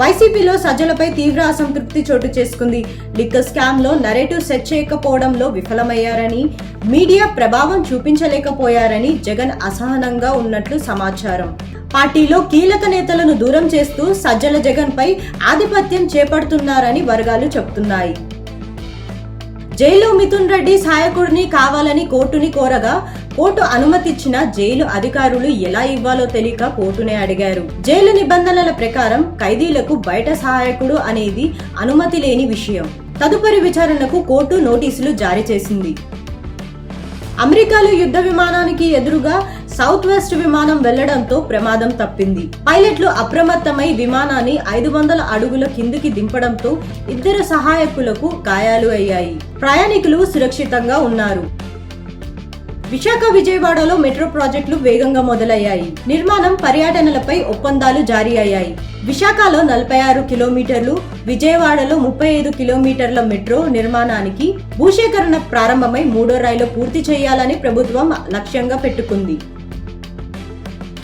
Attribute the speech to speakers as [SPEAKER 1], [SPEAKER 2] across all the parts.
[SPEAKER 1] వైసీపీలో సజ్జలపై తీవ్ర అసంతృప్తి చోటు చేసుకుంది. లిక్కర్ స్కామ్లో నరేటివ్ సెట్ చేయకపోవడంలో విఫలమయ్యారని మీడియా ప్రభావం చూపించలేకపోయారని జగన్ అసహనంగా ఉన్నట్లు సమాచారం. పార్టీలో కీలక నేతలను దూరం చేస్తూ సజ్జల జగన్ పై ఆధిపత్యం చేపడుతున్నారని వర్గాలు చెబుతున్నాయి. జైల్లో మిథున్ రెడ్డి సహాయకుడిని కావాలని కోర్టుని కోరగా కోర్టు అనుమతిచ్చిన జైలు అధికారులు ఎలా ఇవ్వాలో తెలియక కోర్టునే అడిగారు. జైలు నిబంధనల ప్రకారం ఖైదీలకు బయట సహాయకుడు అనేది అనుమతి లేని విషయం. తదుపరి విచారణకు కోర్టు నోటీసులు జారీ చేసింది. అమెరికాలో యుద్ధ విమానానికి ఎదురుగా సౌత్ వెస్ట్ విమానం వెళ్ళడంతో ప్రమాదం తప్పింది. పైలట్లు అప్రమత్తమై విమానాన్ని ఐదు వందల అడుగుల కిందికి దింపడంతో ఇద్దరు సహాయకులకు గాయాలు అయ్యాయి. ప్రయాణికులు సురక్షితంగా ఉన్నారు. విశాఖ విజయవాడలో మెట్రో ప్రాజెక్టులు వేగంగా మొదలయ్యాయి. నిర్మాణం పర్యటనలపై ఒప్పందాలు జారీ అయ్యాయి. విశాఖలో నలభై ఆరు కిలోమీటర్లు విజయవాడలో ముప్పై ఐదు కిలోమీటర్ల మెట్రో నిర్మాణానికి భూసేకరణ ప్రారంభమై మూడో రైలు పూర్తి చేయాలని ప్రభుత్వం లక్ష్యంగా పెట్టుకుంది.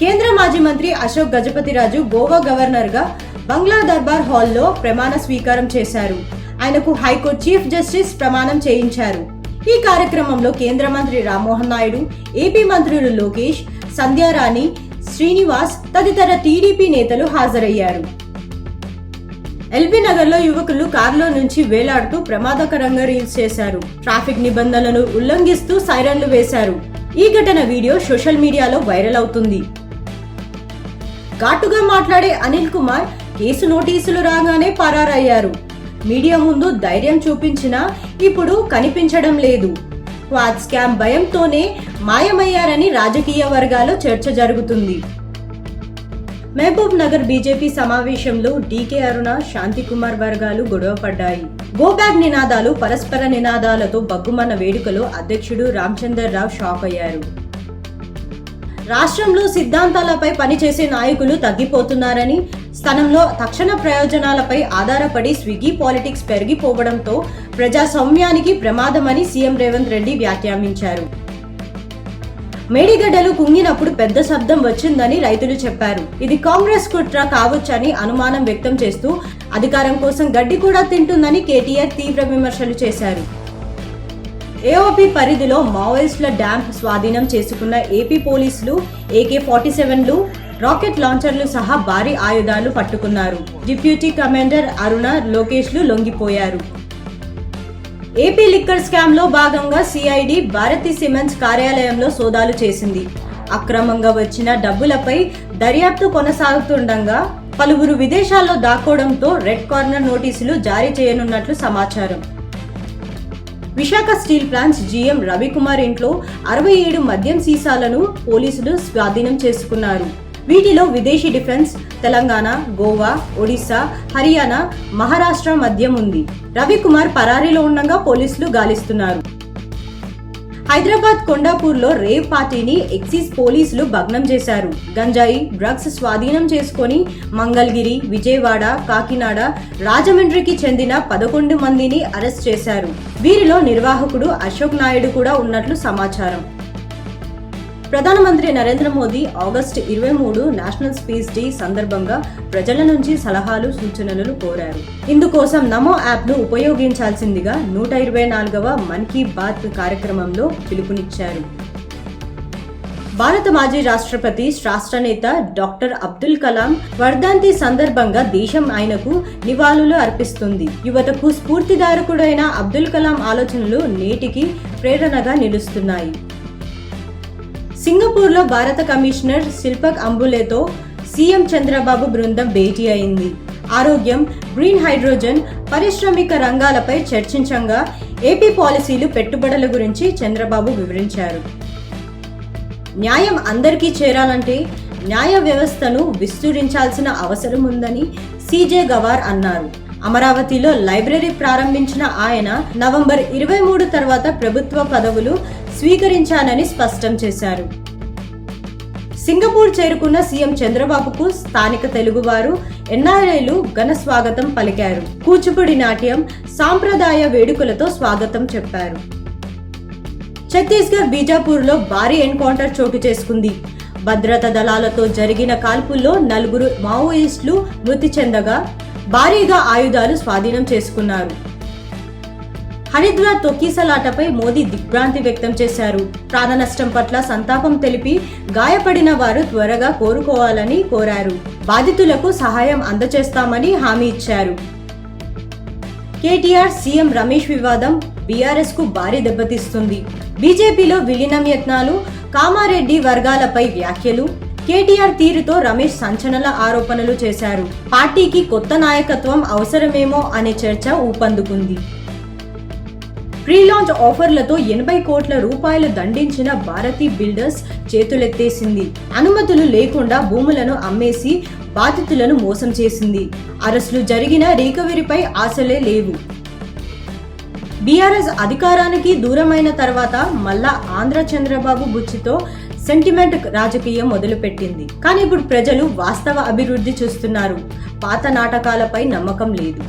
[SPEAKER 1] కేంద్ర మాజీ మంత్రి అశోక్ గజపతిరాజు గోవా గవర్నర్గా బంగ్లా దర్బార్ హాల్లో ప్రమాణ స్వీకారం చేశారు. ఆయనకు హైకోర్టు చీఫ్ జస్టిస్ ప్రమాణం చేయించారు. ఈ కార్యక్రమంలో కేంద్ర మంత్రి రామ్మోహన్ నాయుడు ఏపీ మంత్రులు లోకేష్ సంధ్యారాణి శ్రీనివాస్ తదితర టీడీపీ నేతలు హాజరయ్యారు. ఎల్బీ నగర్లో యువకులు కారులో నుంచి వేలాడుతూ ప్రమాదకరంగా రీల్స్ చేశారు. ట్రాఫిక్ నిబంధనలను ఉల్లంఘిస్తూ సైరన్లు వేశారు. ఈ ఘటన వీడియో సోషల్ మీడియాలో వైరల్ అవుతుంది. ఘాటుగా మాట్లాడే అనిల్ కుమార్ కేసు నోటీసులు రాగానే పరారయ్యారు. మీడియా ముందు ధైర్యం చూపించినా ఇప్పుడు కనిపించడం లేదు. క్వాడ్ స్కామ్ భయంతోనే మాయమయ్యారని రాజకీయ వర్గాల్లో చర్చ జరుగుతుంది. మహబూబ్ నగర్ బీజేపీ సమావేశంలో డీకే అరుణ శాంతికుమార్ వర్గాలు గొడవపడ్డాయి. గో నినాదాలు పరస్పర నినాదాలతో బగ్గుమన్న వేడుకలో అధ్యక్షుడు రామచందర్ రావు షాక్ అయ్యారు రాష్ట్రంలో సిద్ధాంతాలపై పనిచేసే నాయకులు తగ్గిపోతున్నారని స్థానంలో తక్షణ ప్రయోజనాలపై ఆధారపడి స్విగ్గీ పాలిటిక్స్ పెరిగిపోవడంతో ప్రజాస్వామ్యానికి ప్రమాదమని సీఎం రేవంత్ రెడ్డి వ్యాఖ్యానించారు. మేడిగడ్డలు కుంగినప్పుడు పెద్ద శబ్దం వచ్చిందని రైతులు చెప్పారు. ఇది కాంగ్రెస్ కుట్ర కావచ్చని అనుమానం వ్యక్తం చేస్తూ అధికారం కోసం గడ్డి కూడా తింటుందని కేటీఆర్ తీవ్ర విమర్శలు చేశారు. ఏఓపి పరిధిలో మావోయిస్టుల డ్యాంప్ స్వాధీనం చేసుకున్న ఏపీ పోలీసులు ఏకే ఫార్టీ సెవెన్లు రాకెట్ లాంచర్లు సహా భారీ ఆయుధాలు పట్టుకున్నారు. డిప్యూటీ కమాండర్ అరుణ లోకేష్లు లొంగిపోయారు. ఏపీ లిక్కర్ స్కామ్లో భాగంగా సిఐడి భారతి సిమెంట్స్ కార్యాలయంలో సోదాలు చేసింది. అక్రమంగా వచ్చిన డబ్బులపై దర్యాప్తు కొనసాగుతుండగా పలువురు విదేశాల్లో దాక్కోవడంతో రెడ్ కార్నర్ నోటీసులు జారీ చేయనున్నట్లు సమాచారం. Visakha steel plants GM Ravikumar ఇంట్లో అరవై ఏడు మద్యం సీసాలను పోలీసులు స్వాధీనం చేసుకున్నారు. వీటిలో విదేశీ డిఫెన్స్ తెలంగాణ గోవా ఒడిశా హర్యానా మహారాష్ట్ర మద్యం ఉంది. రవికుమార్ పరారీలో ఉండగా పోలీసులు గాలిస్తున్నారు. హైదరాబాద్ కొండాపూర్లో రేవ్ పార్టీని ఎక్సిస్ పోలీసులు భగ్నం చేశారు. గంజాయి డ్రగ్స్ స్వాధీనం చేసుకొని మంగళగిరి విజయవాడ కాకినాడ రాజమండ్రికి చెందిన పదకొండు మందిని అరెస్ట్ చేశారు. వీరిలో నిర్వాహకుడు అశోక్ నాయుడు కూడా ఉన్నట్లు సమాచారం. ప్రధానమంత్రి నరేంద్ర మోదీ ఆగస్టు ఇరవై మూడు నేషనల్ స్పేస్ డే సందర్భంగా ప్రజల నుంచి సలహాలు సూచనలు కోరారు. ఇందుకోసం నమో యాప్ను ఉపయోగించాల్సిందిగా నూట ఇరవై నాలుగవ మన్ కీ బాత్ కార్యక్రమంలో పిలుపునిచ్చారు. భారత మాజీ రాష్ట్రపతి రాష్ట్ర నేత డాక్టర్ అబ్దుల్ కలాం వర్ధాంతి సందర్భంగా దేశం ఆయనకు నివాళులు అర్పిస్తుంది. యువతకు స్ఫూర్తిదారకుడైన అబ్దుల్ కలాం ఆలోచనలు నేటికి ప్రేరణగా నిలుస్తున్నాయి. సింగపూర్లో భారత కమిషనర్ శిల్పక్ అంబులేతో సీఎం చంద్రబాబు బృందం భేటీ అయింది. ఆరోగ్యం గ్రీన్ హైడ్రోజన్ పారిశ్రామిక రంగాలపై చర్చించంగా ఏపీ పాలసీలు పెట్టుబడుల గురించి చంద్రబాబు వివరించారు. న్యాయం అందరికీ చేరాలంటే న్యాయ వ్యవస్థను విస్తరించాల్సిన అవసరం ఉందని సీజే గవార్ అన్నారు. అమరావతిలో లైబ్రరీ ప్రారంభించిన ఆయన నవంబర్ ఇరవై మూడు తర్వాత ప్రభుత్వ పదవులు స్వీకరించానని స్పష్టం చేశారు. సింగపూర్ చేరుకున్న సీఎం చంద్రబాబుకు స్థానిక తెలుగువారు ఎన్ఆర్ఐలు ఘన స్వాగతం పలికారు. కూచిపూడి నాట్యం సాంప్రదాయ వేడుకలతో స్వాగతం చెప్పారు. ఛత్తీస్గఢ్ బీజాపూర్లో భారీ ఎన్కౌంటర్ చోటు చేసుకుంది. భద్రతా దళాలతో జరిగిన కాల్పుల్లో నలుగురు మావోయిస్టులు మృతి చెందగా భారీగా ఆయుధాలు స్వాధీనం చేసుకున్నారు. హరిద్వార్ తొక్కిసలాటపై మోదీ దిగ్భ్రాంతి వ్యక్తం చేశారు. ప్రాణ నష్టం పట్ల సంతాపం తెలిపి గాయపడిన వారు త్వరగా కోరుకోవాలని కోరారు. బాధితులకు సహాయం అందజేస్తామని హామీ ఇచ్చారు. కేటీఆర్ సీఎం రమేష్ వివాదం బీఆర్ఎస్కు భారీ దెబ్బతీస్తుంది. బీజేపీలో విలీనం యత్నాలు కామారెడ్డి వర్గాలపై వ్యాఖ్యలు కేటీఆర్ తీరుతో రమేష్ సంచలన ఆరోపణలు చేశారు. పార్టీకి కొత్త నాయకత్వం అవసరమేమో అనే చర్చ ఊపందుకుంది. ప్రీ ఆఫర్లతో ఎనభై కోట్ల రూపాయలు దండించిన భారతీ బిల్డర్స్ చేతులెత్తేసింది. అనుమతులు లేకుండా భూములను అమ్మేసి బాధితులను మోసం చేసింది. అరెస్టులు జరిగిన రికవరీపై ఆశలే లేవు. బీఆర్ఎస్ అధికారానికి దూరమైన తర్వాత మళ్ళా ఆంధ్ర చంద్రబాబు బుచ్చితో సెంటిమెంట్ రాజకీయం మొదలుపెట్టింది. కానీ ఇప్పుడు ప్రజలు వాస్తవ అభివృద్ధి చూస్తున్నారు. పాత నాటకాలపై నమ్మకం లేదు.